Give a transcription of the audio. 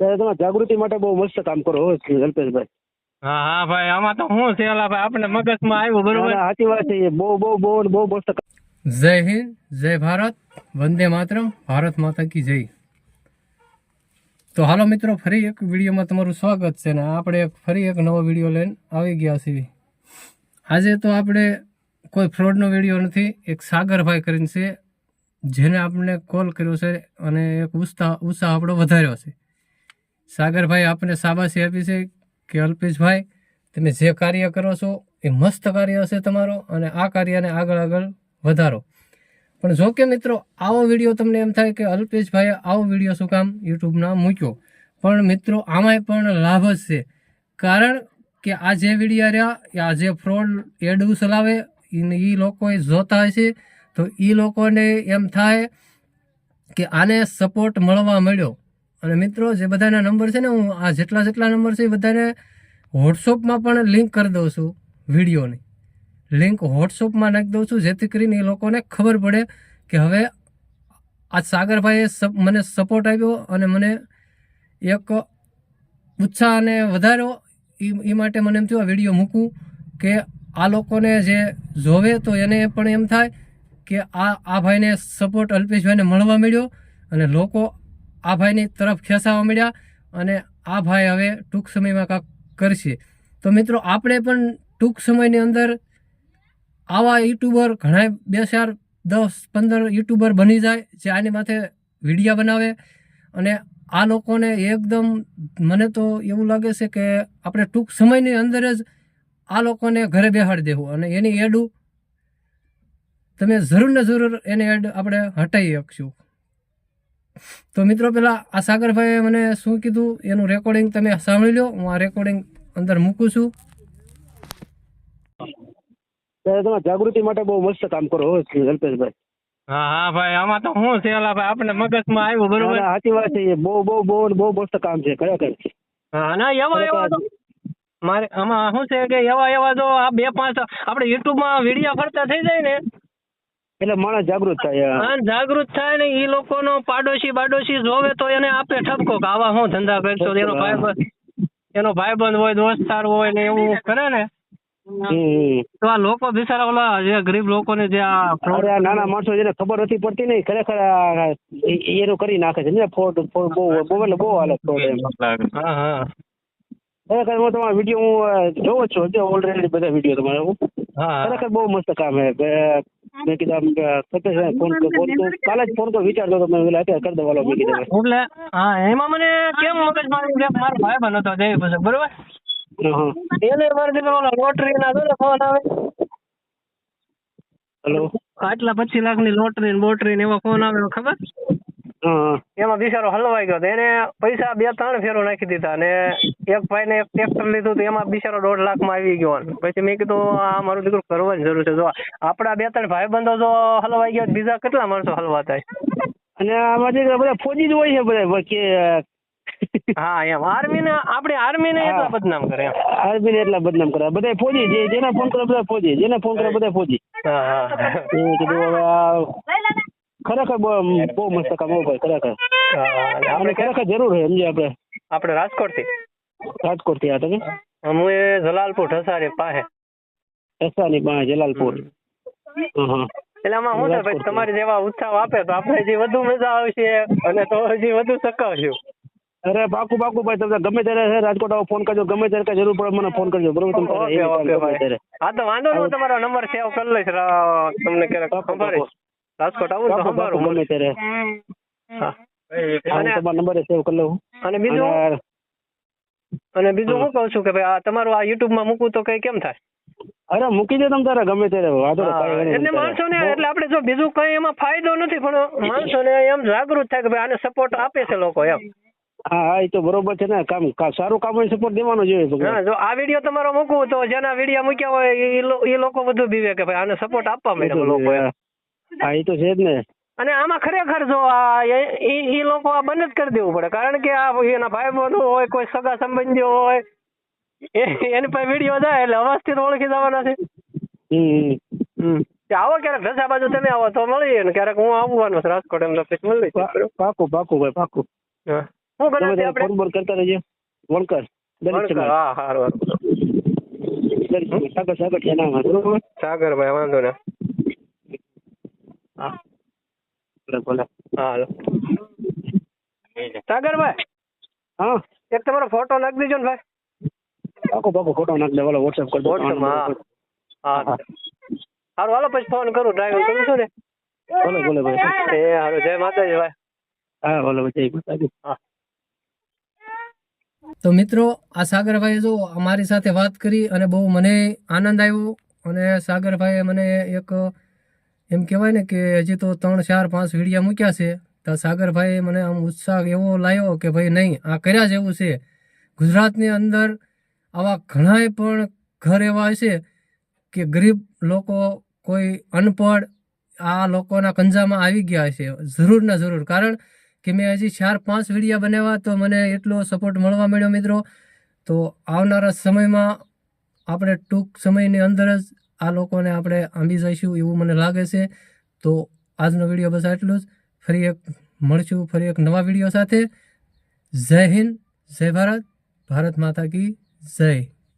ત્યારે તમે જાગૃતિ માટે બહુ મસ્ત કામ કરો હો અલ્પેશભાઈ. હા હા ભાઈ આમાં તો હું છે ભાઈ આપણે મગજમાં આવ્યું બરોબર? સાચી વાત છે બહુ બહુ બહુ બહુ મસ્ત જય હિન્દ જય ભારત વંદે માતરમ ભારત માતા કી જય. તો હાલો મિત્રો ફરી એક વિડીયોમાં તમારું સ્વાગત છે ને આપણે એક ફરી એક નવો વીડિયો લઈને આવી ગયા છીએ. આજે તો આપણે કોઈ ફ્રોડનો વીડિયો નથી એક સાગરભાઈ કરીને છે જેને આપણે કોલ કર્યો છે અને એક ઉત્સાહ ઉત્સાહ આપણો વધાર્યો છે. સાગરભાઈ આપણે શાબાશી આપી છે કે અલ્પેશભાઈ, તમે જે કાર્ય કરો છો એ મસ્ત કાર્ય હશે તમારો અને આ કાર્યને આગળ આગળ વધારો. પણ જો કે મિત્રો, આવો વીડિયો તમને એમ થાય કે અલ્પેશભાઈએ આવો વીડિયો શું કામ યુટ્યુબના મૂક્યો? પણ મિત્રો, આમાંય પણ લાભ જ છે. કારણ કે આ જે વિડીયા રહ્યા, એ આ જે ફ્રોડ એડ ચલાવે એ લોકોએ જોતા હશે તો એ લોકોને એમ થાય કે આને સપોર્ટ મળવા મળ્યો. અને મિત્રો, જે બધાના નંબર છે ને, હું આ જેટલા જેટલા નંબર છે એ બધાને વોટ્સઅપમાં પણ લિંક કરી દઉં છું વિડીયોની. લિંક વોટ્સઅપમાં નાખી દઉં છું, જેથી કરીને એ લોકોને ખબર પડે કે હવે આ સાગરભાઈએ મને સપોર્ટ આપ્યો અને મને એક ઉત્સાહ અને વધાર્યો એ માટે મને એમ થયું, આ વીડિયો મૂકું કે આ લોકોને જે જોવે તો એને પણ એમ થાય કે આ આ ભાઈને સપોર્ટ અલ્પેશભાઈને મળવા મળ્યો અને લોકો આ ભાઈની તરફ ખેંચાવા મળ્યા અને આ ભાઈ હવે ટૂંક સમયમાં કાંક કરશે. તો મિત્રો, આપણે પણ ટૂંક સમયની અંદર આવા યુટ્યુબર ઘણા બે ચાર દસ પંદર યુટ્યુબર બની જાય જે આની માથે વિડીયા બનાવે અને આ લોકોને એકદમ મને તો એવું લાગે છે કે આપણે ટૂંક સમયની અંદર જ આ લોકોને ઘરે બેહાડી દેવું અને એની એડું તમે જરૂર ને જરૂર એને એડ આપણે હટાવી શકશું. તો મિત્રો પેલા આ સાગરભાઈએ મને શું કીધું? એનું રેકોર્ડિંગ તમે સાંભળી લો. હું આ રેકોર્ડિંગ અંદર મૂકું છું. તમે જાગૃતિ માટે બહુ મસ્ત કામ કરો હો અલ્પેશભાઈ. હા હા ભાઈ આમાં તો શું છે ભાઈ આપણે મગજમાં આવ્યું બરોબર? સાચી વાત છે બહુ બહુ બહુ બહુ મસ્ત કામ છે ખરેખર. હા ના એવા એવા તો મારે આમાં શું છે કે એવા એવા તો આ બે પાંચ આપણે યુટ્યુબમાં વીડિયો ફરતા થઈ જાય ને એટલે માણસ જાગૃત થાય આ જાગૃત થાય ને એ લોકોનો પાડોશી બાડોશી જોવે તો એને આપે ઠપકો કે આવા હું ધંધા કરશો? એનો ભાઈ એનો ભાઈબંધ હોય દોસ્તાર હોય ને એવું કરે ને. તો આ લોકો બિચારા ઓલા જે ગરીબ લોકોને જે આ નાના માણસો જેને ખબર નથી પડતી ને ખરેખર એનું કરી નાખે છે. ને ફોડ ફોડ બહુ બહુ એટલે બહુ હાલત ફોડ એમ. હા હા. ખરેખર હું તમારા વીડિયો હું જોઉં છું. ઓલરેડી બધા વીડિયો તમારા. હું. ખરેખર બહુ મસ્ત કામ હે કે મેં કીધું આમ કે સતીશભાઈ ફોન તો ફોન તો કાલે જ ફોન તો વિચારતો તો મેં અત્યારે કરી હાલો મેં કીધું એટલે હા એમાં મને કેમ મગજ મારી મારો ભાઈ બનો હતો દેવી પછી બરોબર. એને મારે ઓલા લોટરી ના ને ફોન આવે? હલો. આટલા પચીસ લાખની લોટરી ને બોટરી ને એવા ફોન આવે ખબર? એમાં બિચારો હલવાઈ ગયો એને પૈસા બે ત્રણ ફેરો નાખી દીધા અને એક ભાઈ ને એક ટ્રેક્ટર લીધું તો એમાં બિચારો દોઢ લાખમાં આવી ગયો પછી મેં કીધું આ મારું દીકરું કરવાની જરૂર છે. જો આપડા બે ત્રણ ભાઈ બંધો જો હલવાઈ ગયા બીજા કેટલા માણસો હલવા થાય? અને આમાં જે બધા ફોજી જ હોય છે બધા કે હા એમ. આર્મી ને આપડે આર્મી ને એટલા બદનામ કરે એમ. આર્મી ને એટલા બદનામ કરે. બધા ફોજી જે જેના ફોન કરે બધા ફોજી જેને ફોન કરે બધા ફોજી હા હા. ખરેખર બહુ મસ્ત કામ હો ભાઈ ખરેખર આપણે ખરેખર જરૂર છે સમજે આપણે. આપણે રાજકોટથી રાજકોટથી આ તમે? હું એ જલાલપુર ઠસારી પાસે. ઠસારી પાસે જલાલપુર. હા એટલે આમાં હું ભાઈ તમારે જેવા ઉત્સાહ આપે તો આપણે હજી વધુ મજા આવશે અને તો હજી વધુ સકાવશું અરે પાકું પાકું ભાઈ તમે ગમે ત્યારે રાજકોટ આવો ફોન કરજો. ગમે ત્યારે કઈ જરૂર પડે મને ફોન કરજો. બરોબર તમે હા તો વાંધો નહીં તમારો નંબર સેવ કરી લઈશ તમને ક્યારેક ખબર રાજકોટ આવું તો પાકું, ગમે ત્યારે. હા અને તમારો નંબર સેવ કરી લઉં. અને બીજું? અને બીજું હું કહું છું કે ભાઈ આ તમારું આ યુટ્યુબમાં મૂકવું તો કઈ કેમ થાય? અરે મૂકી દે તમે તારે ગમે ત્યારે. વાંધો એટલે માણસો ને એટલે આપણે જો બીજું કઈ એમાં ફાયદો નથી પણ માણસો ને એમ જાગૃત થાય કે ભાઈ આને સપોર્ટ આપે છે લોકો એમ. હા હા એ તો બરોબર છે ને. કામ સારું કામ હોય સપોર્ટ દેવાનો જોઈએ હા જો આ વીડિયો તમારો મૂકવું તો જેના વીડિયો મૂક્યા હોય એ લોકો બધું બીવે કે ભાઈ આને સપોર્ટ આપવા એ લોકો એમ. હા એ તો છે જ ને. અને આમાં ખરેખર જો આ એ- લોકો આ બંધ જ કરી દેવું પડે. કારણ કે આ એના ભાઈ બંધુ હોય કોઈ સગા સંબંધીઓ હોય એની પાસે વીડિયો જાય એટલે અવાજથી તો ઓળખી જવાના છે. આવો ક્યારેક ઢસા બાજુ તમે આવો તો મળીએ ને ક્યારેક હું આવવાનો છું રાજકોટ એમ પછી મળી પાકું પાકું ભાઈ પાકું. હા. કદાચ આપણે? ફોન કરતા રહીએ વણકર. હા હારું દલિત સાગર સાગર ભાઈ વાંધો ને. હા હાલો સાગરભાઈ. હા. એક તમારો ફોટો નાખી દેજો ને ભાઈ. પાકો પાકો ફોટો નાખ દે ઓલો વોટ્સએપ કરી દો હા. હા. હારું હાલો પછી ફોન કરું ડ્રાઈવર કરું છું ને. બોલો બોલો ભાઈ. એ હારું જય માતાજી ભાઈ. હા બોલો જય માતાજી. તો મિત્રો આ સાગરભાઈએ જો અમારી સાથે વાત કરી અને બહુ મને આનંદ આવ્યો અને સાગરભાઈએ મને એક એમ કહેવાય ને કે હજી તો ત્રણ, ચાર, પાંચ વિડીયા મૂક્યા છે. તો સાગરભાઈ મને આમ ઉત્સાહ એવો લાવ્યો કે ભાઈ નહીં, આ કર્યા જેવું છે. ગુજરાતની અંદર આવા ઘણાય પણ ઘર એવા હશે કે ગરીબ લોકો કોઈ અનપઢ આ લોકોના કંજામાં આવી ગયા છે. જરૂર ને જરૂર. કારણ કે મેં હજી ચાર, પાંચ વિડીયા બનાવ્યા તો મને એટલો સપોર્ટ મળવા મળ્યો મિત્રો. તો આવનારા સમયમાં આપણે ટૂંક સમયની અંદર જ આ લોકોને આપણે આંબી જઈશું એવું મને લાગે છે. તો આજનો વીડિયો બસ આટલું જ. ફરી એક મળશું, ફરી એક નવા વીડિયો સાથે. જય હિન્દ, જય ભારત. ભારત માતા કી જય.